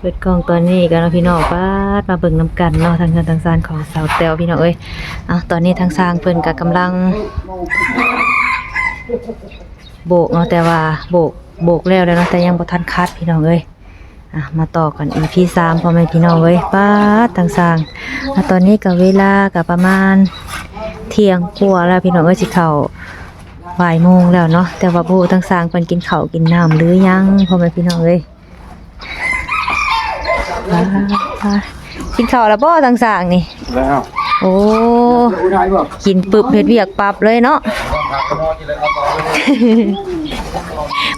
เปิดกล้องตอนนี้กันนะพี่น้องป้าดมาเบิ่งน้ำกันเนาะทางเงินทางซานของสาวแตวพี่น้องเอ้ยอะตอนนี้ทางสร้างเพิ่นก็กำลัง โบกเนาะแต่ว่าโบกโบกแล้วแล้วเนาะแต่ยังบ่ทันคัดพี่น้องเอ้ยอะมาต่อกัน EP 3พ่อแม่พี่น้องเอ้ยป้าทางสร้างอะตอนนี้ก็เวลาก็ประมาณเที่ยงกว่าแล้วพี่น้องเอ้ยสิเข้า บ่ายโมงแล้วเนาะแต่ว่าผู้ทางสร้างเพิ่นกินข้าวกินน้ำหรือยังพ่อแม่พี่น้องเอ้ยอ่าอ่ากินข้าวแล้วบ่ทางสร้างนี่ Vào โอ้ Ủa này bảo กินปึบเฮ็ดเวียกปรับเลยเนาะ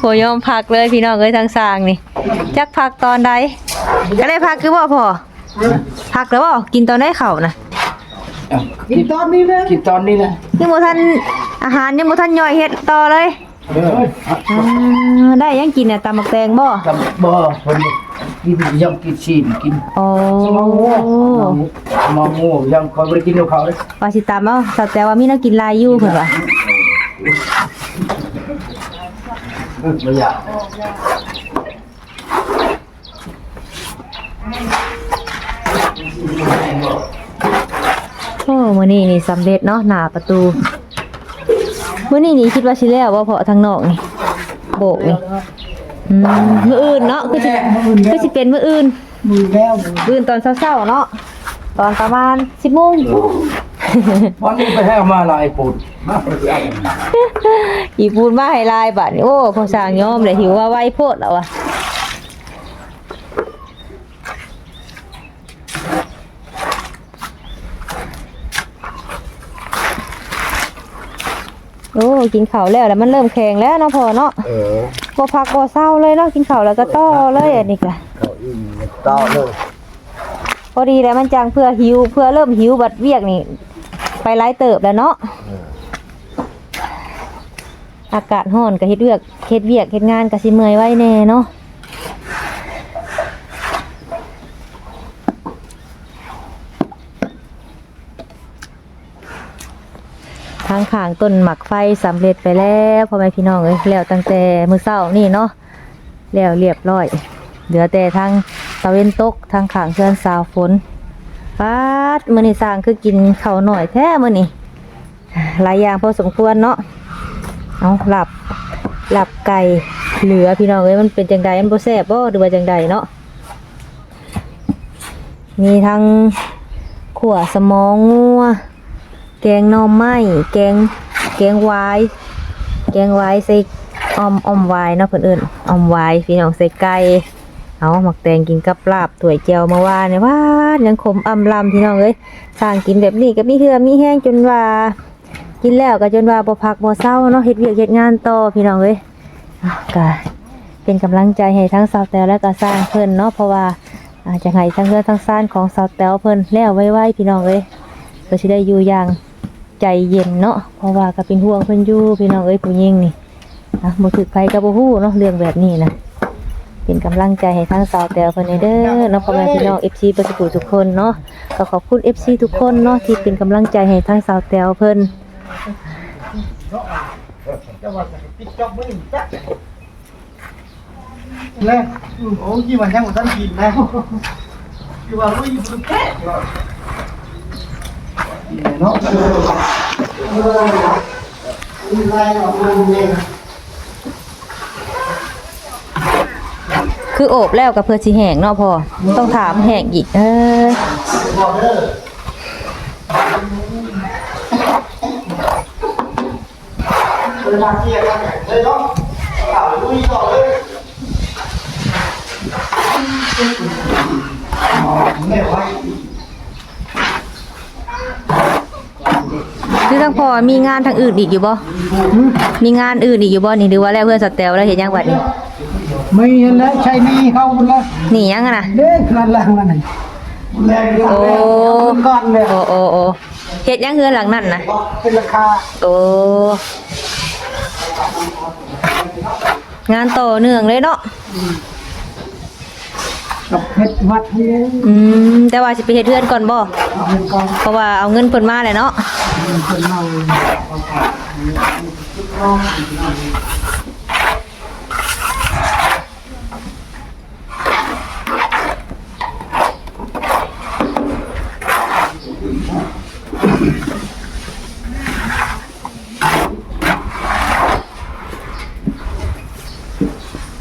โหยอมพักเลยพี่น้องเอ้ยทางสร้างนี่จักพักตอนใดก็ได้พักคือบ่พอพักแล้วบ่กินตอนได้ข้าวนะ Kịp ton đi nè Kịp ton đi nè ยังบ่ทันอาหารยังบ่ทันย่อยเฮ็ดต่อเลย Được อ่าได้ยังกินน่ะตำบักแตงบ่ Cầm bò Phần Kịp dòng kịp xỉn Kịp โอ้ Mò ngủ Dòng có bữa kinh đâu khảo đấy ว่าสิตามเอาสัตว์แต่ว่ามีแน้กินหลายอยู่เพิ่นว่า Bây giờ โอ้มื้อนี้นี่สำเร็จเนาะหน้าประตูมื้อนี้นี่คิดว่าสิแล้วบ่เพาะทางนอกนี่โบกนี่อืมมื้ออื่นเนาะคือสิคือสิเป็นมื้ออื่น Mùi leo มื้ออื่นตอนเช้าๆเนาะตอนประมาณ10:00น Món đi phải heo mà lại phụt Má phải đi ăn อีปูนมาให้ลายบัดนี้โอ้พอสร้างยอมเลยหิวว่าไวโพดแล้วอะ โอ้กินข้าวแล้วแล้วมันเริ่มแข็งแล้วเนาะพอเนาะ Ờ บ่พักบ่เศร้าเลยเนาะกินข้าวแล้วก็ต่อเลยอันนี้ก็ Cậu im to luôn พอดีแล้วมันจังเพื่อหิวเพื่อเริ่มหิวบัดเวียกนี่ไปไล่เติบแล้วเนาะอากาศร้อนก็เฮ็ดเวียกเฮ็ดเวียกเฮ็ดงานก็สิเมื่อยไว้แน่เนาะ ทางข้างต้นหมักไฟสำเร็จไปแล้วพ่อแม่พี่น้องเอ้ยแล้วตั้งแต่มื้อเช้านี่เนาะแล้วเรียบร้อย เหลือแต่ทางตะเวนตกทางข้างเชิญสาวฝนปาดมื้อนี้สร้างคือกินข้าวหน่อยแท้มื้อนี้หลายอย่างพอสมควรเนาะเอาหลับหลับไก่เหลือพี่น้องเอ้ยมันเป็นจังใดมันบ่แซ่บบ่หรือว่าจังใดเนาะมีทั้งขั่วสมองงัว แกงน่อไม้แกงแกงวายแกงวายใส่ออมออมวายเนาะเพิ่อนเอิ้นออมวายพี่น้องใส่ไก่เอาหมักแตงกินกับลาบถ้วเจียวมาว่าเนี่ยว่ายังขมอำลำพี่น้องเอ้ยสร้างกินแบบนี้ก็มีเหือมีแห้งจนว่า กินแล้วก็จนว่าบ่พักบ่เศร้าเนาะเฮ็ดเวียกเฮ็ดงานต่อพี่น้องเอ้ยอะก็เป็นกำลังใจให้ทั้งสาวแตวและก็สร้างเพิ่นเนาะเพราะว่าอาจจะให้ทั้งเฮือนทั้งซ่านของสาวแตวเพิ่นแล้วไว้ๆพี่น้องเอ้ยก็สิได้อยู่อย่าง ใจเย็นเนาะเพราะว่าก็เป็นห่วงเพิ่นอยู่พี่น้องเอ้ยผู้หญิงนี่นะบ่ถึกภัยก็บ่ฮู้เนาะเรื่องแบบนี้นะเป็นกำลังใจให้ทั้งสาวแตวเพิ่นเด้อเนาะพ่อแม่พี่น้อง FC เบ่สุขทุกคนเนาะก็ขอบคุณ FC ทุกคนเนาะที่เป็นกำลังใจให้ทั้งสาวแตวเพิ่น Lên Ủa gì mà nhăn một thân kìm nè Chứ mà nó gì cũng chết Nó คือ คือโอบแล้วกับเพื่อชีแหงเนาะพอ ต้องถามแหงอีก เออเไม่ไหว คือทั้งพ่อมีงานทางอื่นอีกอยู่บ่มีงานอื่นอีกอยู่บ่นี่หรือว่าแล้วเพื่อนสแตลแล้วเห็นยังบัดนี้ Mày hiện đấy chạy đi không là นี่ยังอะนะ Đấy là làng là này Làng Ồ. con này โอ้โอ้โอ้เฮ็ดยังเฮือนหลังนั่นนะ Cái là kha โอ้งานต่อเนื่องเลยเนาะ Đọc hết mặt đi อืมแต่ว่าสิไปเฮ็ดเฮือนก่อนบ่ Đọc hết con เพราะว่าเอาเงินเพิ่นมาเลยเนาะ Phần nào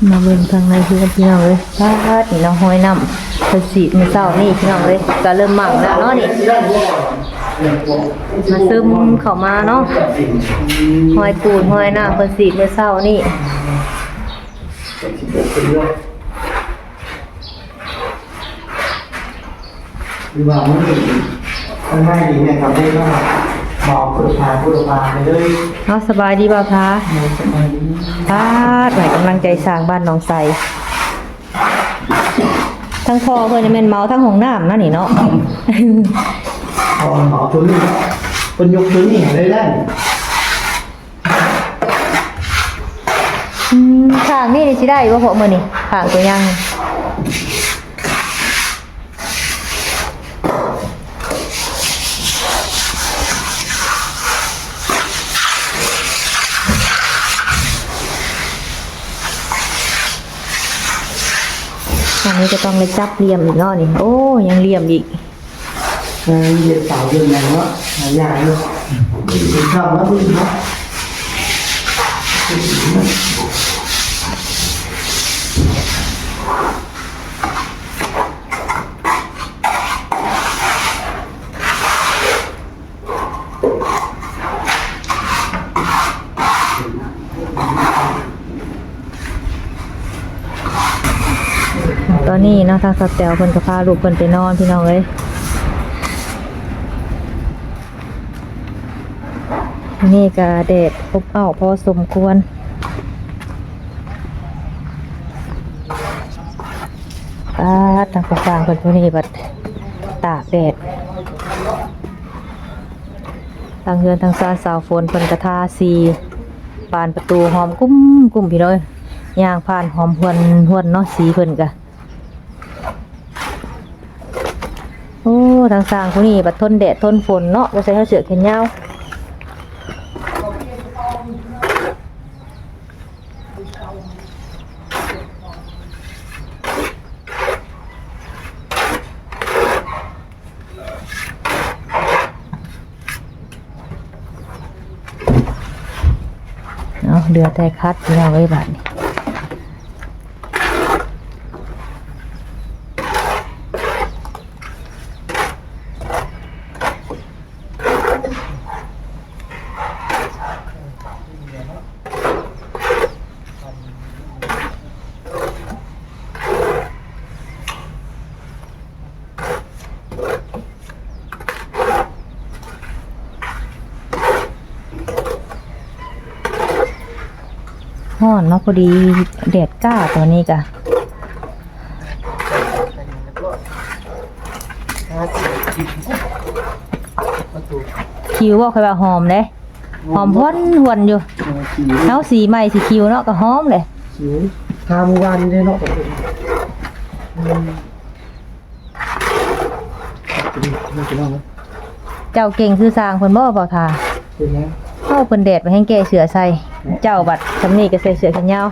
มาเบิ่งทางในคือกันพี่น้องเอ้ยพาดนี่เนาะห้อยน้ำเพิ่นสีมื้อเช้านี่พี่น้องเอ้ยก็เริ่มหมั่งแล้วเนาะนี่มาซึมเข้ามาเนาะห้อยปูนห้อยน้ำเพิ่นสีมื้อเช้านี่หรือว่ามันเห็นง่ายดีเนี่ยครับได้ว่า บอกเปิดทางพูดออกมาไปเลยเนาะสบายดีบ่าวคะในสมัยนี้พาดให้กำลังใจสร้างบ้านหนองไสทั้งพ่อเพิ่นนี่แม่นเมาทั้งห้องน้ำนั่นนี่เนาะเอาหมอตัวนี้คนยกตัวนี้ได้ได้อืมข้างนี่นี่สิได้บ่พอมื้อนี่ข้างตัวยัง อันนี้ก็ต้องเลยจับเหลี่ยมอีกเนาะนี่โอ้ยังเหลี่ยมอีกเออเย็นเสาเย็นอะไรเนาะหลายอย่างเลยชอบแล้วพี่เนาะ นนี้เนาะทางสแตลเพิ่นก็พาลูกเพิ่นไปนอนพี่น้องเอ้ยนี่ก็แดดอบอ้าวพอสมควรอ่าทางกลางเพิ่นผู้นี้บัดตากแดดทางเฮือนทางซานสาวฝนเพิ่นกระทาสีปานประตูหอมกุ้มกุ้มพี่น้อยย่างผ่านหอมหวนหวนเนาะสีเพิ่นกะ โอ้ทางสร้างผู้นี้บัดทนแดดทนฝนเนาะบ่ใส่เสื้อแขนยาวเนาะเดือแต่คัดพี่น้องเอ้ยบัดนี้ ฮ้อนเนาะพอดีแดดกล้าตัวนี้กะคิวว่าเคยว่าหอมเลยหอมพ่นหวนอยู่สีเนาสีใหม่สีคิวเนาะก็หอมเลยสีทำวันเลยเนาะไม่กินแล้วนะเจ้าเก่งคือสร้างเพิ่นบ่เปล่าทาเป็นไงเฮาเพิ่นแดดไปให้แก่เสือใส่ เจ้าบัดสำนี้ก็ใส่เสือแขนยาว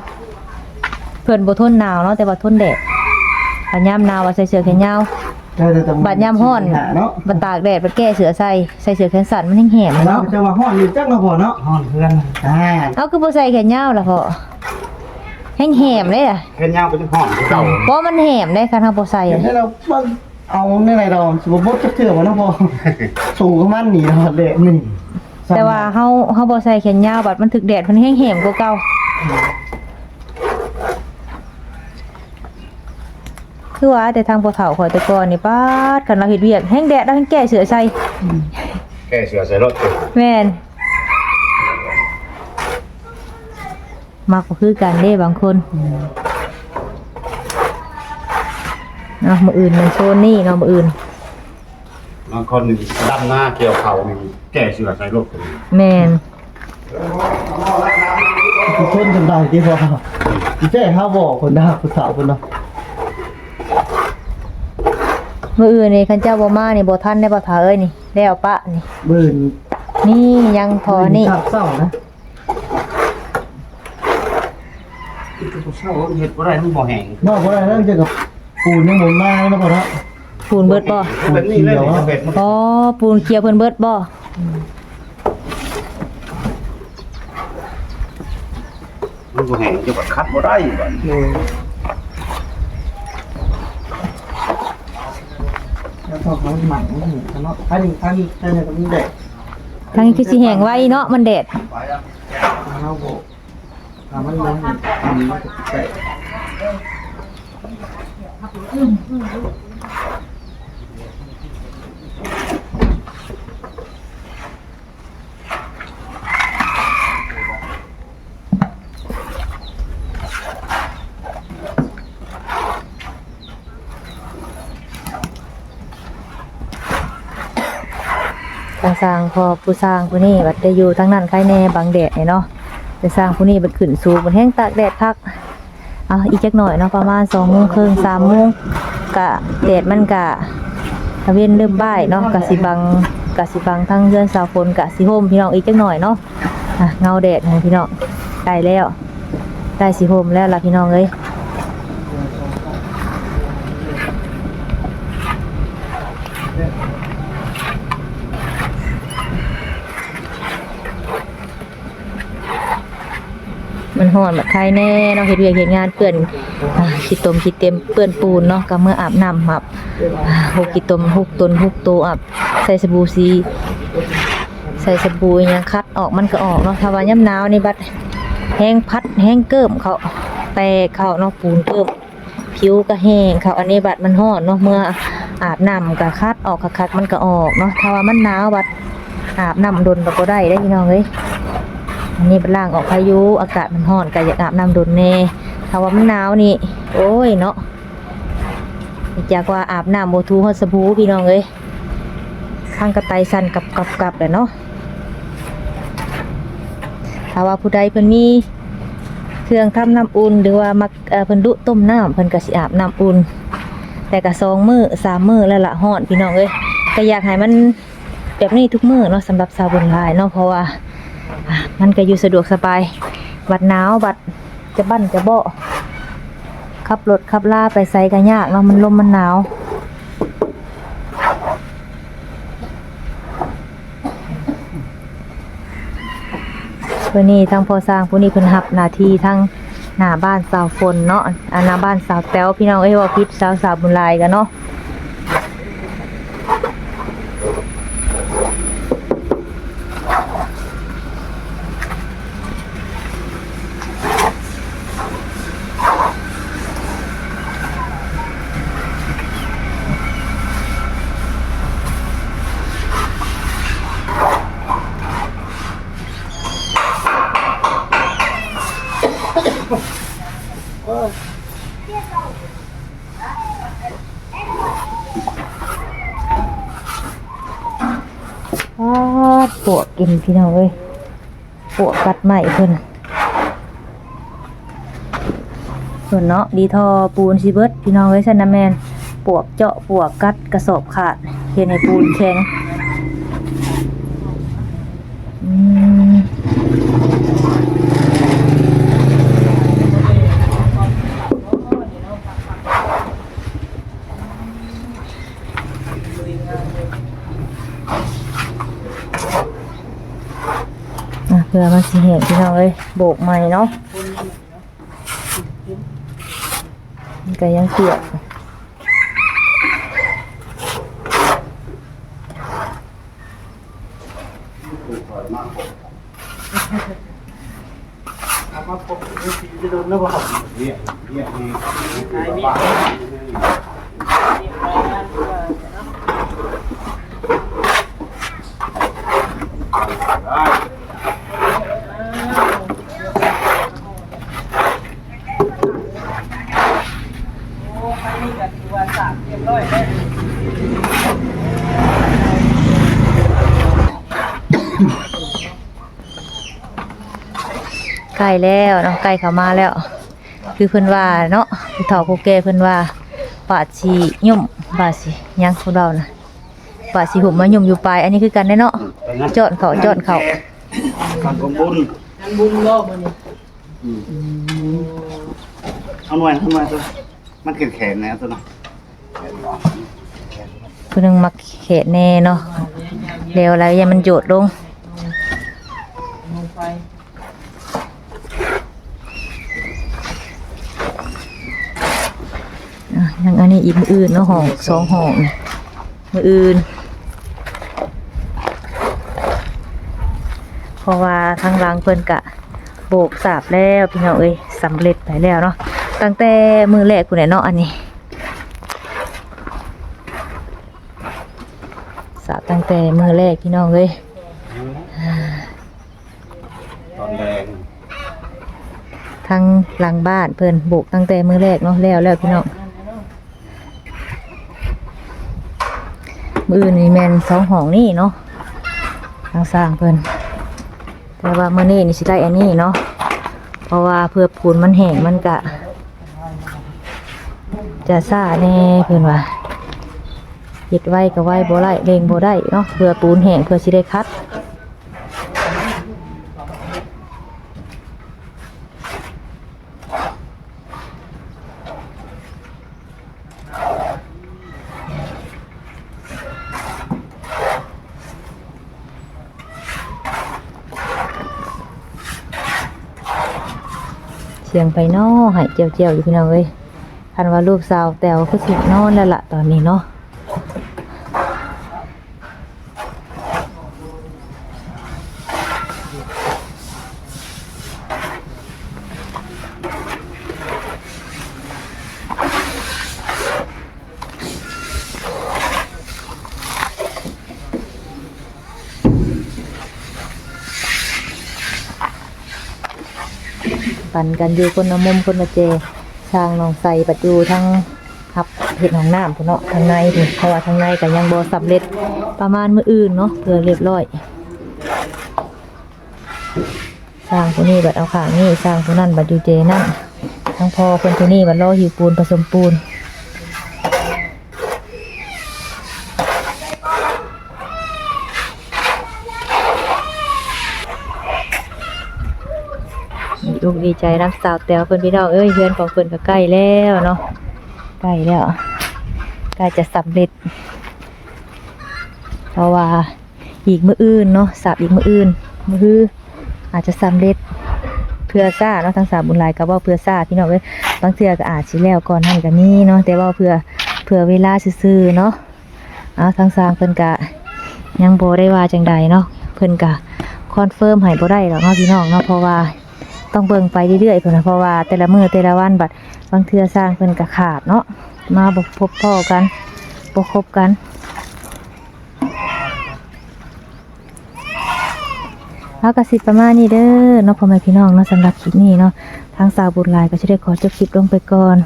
เพิ่นบ่ทนหนาวเนาะแต่ว่าทนแดดบัดยามหนาวว่าใส่เสือแขนยาวบัดยามร้อนเนาะบัดตากแดดบัดแก้เสือใส่ใส่เสือแขนสั้นมันแห้งๆเนาะเนาะจะว่าห้อนอยู่จักเนาะพ่อเนาะห้อนเพื่อนอ่าเอาคือบ่ใส่แขนยาวล่ะพ่อแห้งๆเลยอะแค่ยาวเป็นห้องเก่าเพราะมันแห้งได้คันเฮาบ่ใส่เดี๋ยวอะให้เราเบิ่งเอาในไหนเราสมมติจะเถื่อมาเนาะพ่อส่งก็มันหนีเราเละนี่ แต่ว่าเฮาเฮาบ่ใส่แขนยาวบัดมันถึกแดดมันแห้งๆกว่าเก่าคือว่าแต่ทางพ่อเฒ่าข่อยแต่ก่อนนี่ปาดคันเราเฮ็ดเวียกแห้งแดดแล้วแห้งแก้เสือใส่แค่เสือใส่รถแม่นมักบ่คือกันเด้บางคนเนาะมื้ออื่นมันโซนนี่เนาะมื้ออื่น บางคนดำหน้าเกี่ยวเขานี่แก่เสือใส่รถแม่นทุกคนจำได้ที่พ่อที่แจ้ห้าบอกคนด่าผู้สาวคนเนาะมื้ออื่นนี่คันเจ้าบ่มานี่บ่ทันได้บ่ท่าเอ้ยนี่แล้วปะนี่หมื่นนี่ยังพอนี่ขับเศร้านะเช่าเห็ดบ่ได้มันบ่แห้งนอกจากนั้นเจอกับปูนยังหมุนมาแล้วพ่อเนาะ ปูนเบิดบ่เป็นนี่เลยนี่เป็ดมันอ๋อปูนเคลียร์เพิ่นเบิดบ่มันบ่แห้งจะบ่คัดบ่ได้บัดเลยแล้วพอเขาหมันมันเห็นเนาะถ้าดีถ้าดีถ้าเนี่ยก็มีเด็กทางนี้คือสิแห้งไว้เนาะมันแดดเราโบกทำมันมันทำมันเตะ สร้างพอผู้สร้างผู้นี้บัดได้อยู่ทางนั้นใครแน่บังแดดเนาะจะสร้างผู้นี้บัดขึ้นสูงบัดแห้งตากแดดคักเอาอีกจักหน่อยเนาะประมาณ2โมงครึ่ง3โมงกะแดดมันกะตะเวนเริ่มบ่ายเนาะกะสิบังกะสิบังทั้งเรื่อนสาวฝนกะสิโฮมพี่น้องอีกจักหน่อยเนาะเงาแดดของพี่น้องได้แล้วได้สิโฮมแล้วล่ะพี่น้องเอ้ย ห่อนแบบใครแน่เนาะเฮ็ดเวียกเฮ็ดงานเปื้อนขี้ตมขี้เต็มเปื้อนปูนเนาะก็เมื่ออาบน้ำหับหกขี้ตมหกตนหกโตอาบใส่สบู่สีใส่สบู่อหยังคัดออกมันก็ออกเนาะถ้าว่าย่ำหนาวนี่บัดแห้งพัดแห้งเกิมเขาแตกเขาเนาะปูนเกิมผิวก็แห้งเขาอันนี้บัดมันห่อนเนาะเมื่ออาบน้ำก็คัดออกคักมันก็ออกเนาะถ้าว่ามันหนาวบัดอาบน้ำดนก็ได้ได้พี่น้องเอ้ย อันนี้เป็นล่างออกพายุ อากาศมันร้อนก็อยากอาบน้ำโดนแน่ถ้าว่ามันหนาวนี่ โอ้ยเนาะจากว่าอาบน้ำโบทูฮอสบู่พี่น้องเอ้ยข้างกระไตสั่นกับกับกับเลยเนาะถ้าว่าผู้ใดเพิ่นมีเครื่องทำน้ำอุ่นหรือว่ามักเพิ่นดุต้มน้ำเพิ่นก็สิอาบน้ำอุ่น แต่ก็สองมือสามมือแล้วละฮ้อนพี่น้องเอ้ยก็อยากให้มันแบบนี้ทุกมือเนาะสำหรับสาวบุญหลายเนาะเพราะว่า มันก็อยู่สะดวกสบาย บัดหนาวบัดจะบั้นจะเบาขับรถขับล่าไปไซก็ยากเนาะมันลมมันหนาวเพื่อนี้ทางพอสร้างผู้นี้เพิ่นรับหน้าที่ทั้งหน้าบ้านสาวฝนเนาะอันหน้าบ้านสาวแต้วพี่น้องเอ้ยว่าพิษสาวสาวบุญลายกันเนาะ ปวกกินพี่น้องเอ้ยปวกกัดใหม่เพิ่นส่วนเนาะดีทอปูนซีเบิร์ตพี่น้องเอ้ยชันนะแมนปวกเจาะปวกกัดกระสอบขาดเห็นในปูนแข็งอืมอะเพื่อมัน สิเห็นพี่น้องเอ้ยโบกใหม่เนาะมันก็ยังเปียกเอามาปกจะโดนแล้วบ่เรีย กเรียกนี่ใกล้แล้วเนาะใกล้เข้ามาแล้ว คือเพิ่นว่าเนาะผู้เฒ่าผู้แก่เพิ่นว่าปาดสิย่อมปาดสิหยังของเรานะปาดสิหุ่มมาย่อมอยู่ปลายอันนี้คือกันได้เนาะจอดเขาจอดเขาทำบุญงานบุญรอบมันนี่เอาหน่อยเอาหน่อยตัว มันเคืดแขนนะตัวเนาะแขนบ่งมาเขตแน่เนาะเดี๋ยวแล้วยังมันโยดลงยังอันนี้อีกมืออื่นเนาะห่องสองห่องมืออื่น เพราะว่าทางหลังเพิ่นกะโบกสาบแล้วพี่เงาเอ้ยสำเร็จไปแล้วเนาะ ตั้งแต่มือแรกกูไหนเนาะอันนี้สาบตั้งแต่มือแรกพี่น้องเอ้ยตอนแดงทางหลังบ้านเพิ่นโบกตั้งแต่มือแรกเนาะแล้วแล้วพี่น้องมืออื่นนี่แมนสองห้องนี่เนาะทางสร้างเพิ่นแต่ว่ามื้อนี้นี่สิได้อันนี้เนาะเพราะว่าเพื่อปูนมันแห้งมันกะ จะซ่าแน่เพิ่นว่าเฮ็ดไว้ก็ไว้บ่ได้เร่งบ่ได้เนาะเพื่อปูนแห้งเพื่อสิได้คัดเสียงไปนอใหายเจียวเจียวๆอยู่พี่น้องเอ้ย คันว่าลูกสาวแตวคือสินอนแล้วล่ะตอนนี้เนาะปั่นกันอยู่คนละมุมคนละเจ ทางน้องใส่ปัดอยู่ทั้งขับเห็ดของน้ำพุ่นเนาะทางในพุ่นเพราะว่าทางในก็ยังบ่สำเร็จประมาณมื้ออื่นเนาะเพื่อเรียบร้อยสร้างคนนี้บัดเอาขางนี้สร้างคนนั้นบัดอยู่เจนั่นทั้งพอคนคนนี้บัดรอหิวปูนผสมปูน ลูกดีใจน้ำสาวแต้วเพิ่อนพี่น้องเอ้ยเพื่อนของเพิ่อนก็ใกล้แล้วเนาะใกล้แล้วใกล้จะสำเร็จ เพราะว่าอีกมืออื่นเนาะสับอีกมืออื่นมือฮืออาจจะสำเร็จเพื่อซ่าเนาะทั้งสามบุญลายก็ว่าเพื่อซ่าพี่น้องเอ้ยบางเทือก็อาจสิแล้วก่อนนั่นก็นี่เนาะแต่ว่าเพื่อเพื่อเวลาซื่อเนาะเอาทั้งสามเพิ่นก็ยังโบได้ว่าจังใดเนาะเพิ่นก็คอนเฟิร์มให้บ่ได้หรอกเนาะพี่น้องเนาะเพราะว่า ต้องเบิ่งไปเรื่อยๆเพิ่นนะเพราะว่าแต่ละมือแต่ละวันบัดบางเทือสร้างเพิ่นก็ขาดเนาะมาบ่พบพ่อกันบ่คบกันเอากระสิประมาณนี้เด้อเนาะพ่อแม่พี่น้องเนาะสำหรับคลิปนี้เนาะทางสาวบุญลายก็จะได้ขอจบคลิปลงไปก่อน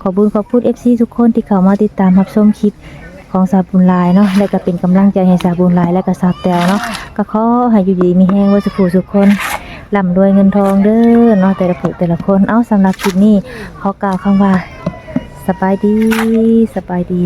ขอบุญขอบคุณ FC ทุกคนที่เข้ามาติดตามรับชมคลิปของสาวบุญลายเนาะและก็เป็นกำลังใจให้สาวบุญลายและก็สาวแตวเนาะก็ขอให้อยู่ดีมีแฮงไว้สุขสุขคน ร่ำรวยเงินทองเด้อเนาะแต่ละผู้แต่ละคนเอาสำหรับคลิปนี้ขอกล่าวคำว่าสบายดีสบายดี